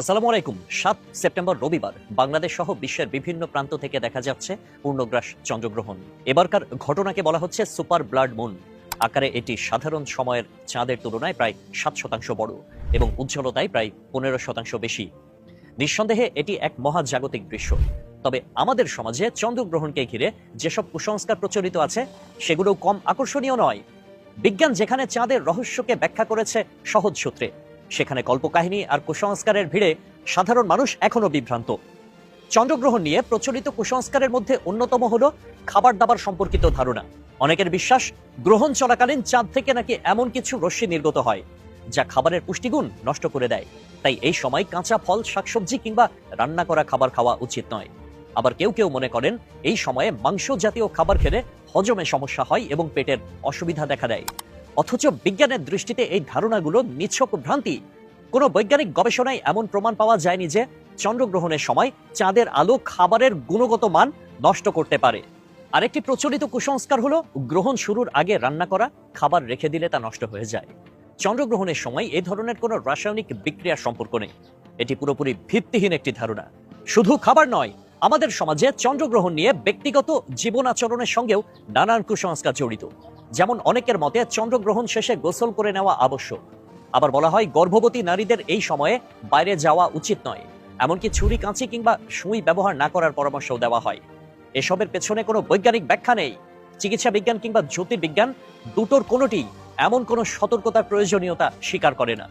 আসসালামু আলাইকুম। সাত সেপ্টেম্বর রবিবার বাংলাদেশ সহ বিশ্বের বিভিন্ন প্রান্ত থেকে দেখা যাচ্ছে পূর্ণগ্রাস চন্দ্রগ্রহণ। এবারকার ঘটনাকে বলা হচ্ছে সুপার ব্লাড মুন। আকারে এটি সাধারণ সময়ের চাঁদের তুলনায় প্রায় সাত শতাংশ বড় এবং উজ্জ্বলতায় প্রায় পনেরো শতাংশ বেশি। নিঃসন্দেহে এটি এক মহাজাগতিক দৃশ্য। তবে আমাদের সমাজে চন্দ্রগ্রহণকে ঘিরে যেসব কুসংস্কার প্রচলিত আছে সেগুলো কম আকর্ষণীয় নয়। বিজ্ঞান যেখানে চাঁদের রহস্যকে ব্যাখ্যা করেছে সহজ সূত্রে। সেখানে কল্পকাহিনী আর কুসংস্কারের ভিড়ে সাধারণ মানুষ এখনও বিভ্রান্ত। চন্দ্রগ্রহণ নিয়ে প্রচলিত কুসংস্কারের মধ্যে অন্যতম হলো খাবার দাবার সম্পর্কিত ধারণা। অনেকের বিশ্বাস, গ্রহণ চলাকালীন চাঁদ থেকে নাকি এমন কিছু রশ্মি নির্গত হয়, যা খাবারের পুষ্টিগুণ নষ্ট করে দেয়। তাই এই সময় কাঁচা ফল, শাকসবজি কিংবা রান্না করা খাবার খাওয়া উচিত নয়। আবার কেউ কেউ মনে করেন, এই সময়ে মাংস জাতীয় খাবার খেলে হজমে সমস্যা হয় এবং পেটের অসুবিধা দেখা দেয়। অথচ বিজ্ঞানের দৃষ্টিতে এই ধারণাগুলো নিছক ভ্রান্তি। কোনো বৈজ্ঞানিক গবেষণায় এমন প্রমাণ পাওয়া যায়নি যে চন্দ্রগ্রহণের সময় চাঁদের আলো খাবারের গুণগত মান নষ্ট করতে পারে। আরেকটি প্রচলিত কুসংস্কার হলো, গ্রহণ শুরুর আগে রান্না করা, খাবার রেখে দিলে তা নষ্ট হয়ে যায়। চন্দ্রগ্রহণের সময় এই ধরনের কোনো রাসায়নিক বিক্রিয়ার সম্পর্ক নেই। এটি পুরোপুরি ভিত্তিহীন একটি ধারণা। শুধু খাবার নয়, আমাদের সমাজে চন্দ্রগ্রহণ নিয়ে ব্যক্তিগত জীবন আচরণের সঙ্গেও নানান কুসংস্কার জড়িত। যেমন অনেকের মতে চন্দ্রগ্রহণ শেষে গোসল করে নেওয়া আবশ্যক। আবার বলা হয় গর্ভবতী নারীদের এই সময়ে বাইরে যাওয়া উচিত নয়। এমনকি ছুরি, কাঁচি কিংবা সুই ব্যবহার না করার পরামর্শও দেওয়া হয়। এসবের পেছনে কোনো বৈজ্ঞানিক ব্যাখ্যা নেই। চিকিৎসা বিজ্ঞান কিংবা জ্যোতির্বিজ্ঞান দুটোর কোনোটি এমন কোনো সতর্কতার প্রয়োজনীয়তা স্বীকার করে না।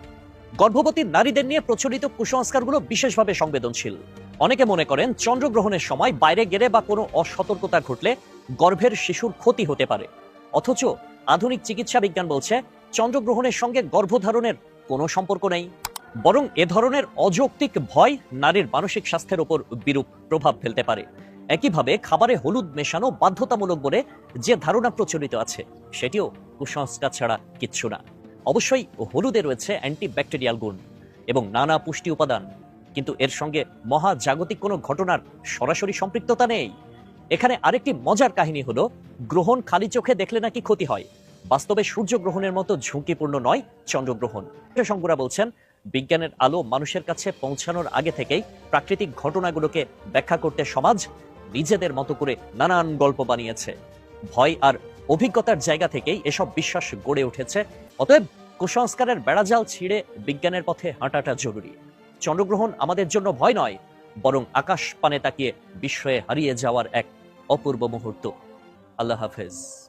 গর্ভবতী নারীদের নিয়ে প্রচলিত কুসংস্কারগুলো বিশেষভাবে সংবেদনশীল। অনেকে মনে করেন চন্দ্রগ্রহণের সময় বাইরে গেলে বা কোনো অসতর্কতা ঘটলে গর্ভের শিশুর ক্ষতি হতে পারে। অথচ আধুনিক চিকিৎসা বিজ্ঞান বলছে, চন্দ্রগ্রহণের সঙ্গে গর্ভধারণের কোনো সম্পর্ক নেই। বরং এ ধরনের অযৌক্তিক ভয় নারীর মানসিক স্বাস্থ্যের উপর বিরূপ প্রভাব ফেলতে পারে। একইভাবে খাবারে হলুদ মেশানো বাধ্যতামূলক বলে যে ধারণা প্রচলিত আছে, সেটিও কুসংস্কার ছাড়া কিচ্ছু না। অবশ্যই হলুদে রয়েছে অ্যান্টিব্যাকটেরিয়াল গুণ এবং নানা পুষ্টি উপাদান। কিন্তু এর সঙ্গে মহাজাগতিক কোনো ঘটনার সরাসরি সম্পৃক্ততা নেই। এখানে আরেকটি মজার কাহিনী হলো, গ্রহণ খালি চোখে দেখলে নাকি ক্ষতি হয়। বাস্তবে সূর্যগ্রহণের মতো ঝুঁকিপূর্ণ নয় চন্দ্রগ্রহণ। বিশেষজ্ঞরা বলছেন, বিজ্ঞানের আলো মানুষের কাছে পৌঁছানোর আগে থেকেই প্রাকৃতিক ঘটনাগুলোকে ব্যাখ্যা করতে সমাজ নিজেদের মতো করে নানান গল্প বানিয়েছে। ভয় আর অভিজ্ঞতার জায়গা থেকেই এসব বিশ্বাস গড়ে উঠেছে। অতএব কুসংস্কারের বেড়াজাল ছিঁড়ে বিজ্ঞানের পথে হাঁটাটা জরুরি। চন্দ্রগ্রহণ আমাদের জন্য ভয় নয়, বরং আকাশ পানে তাকিয়ে বিস্ময়ে হারিয়ে যাওয়ার এক অপূর্ব মুহূর্ত। আল্লাহ হাফেজ।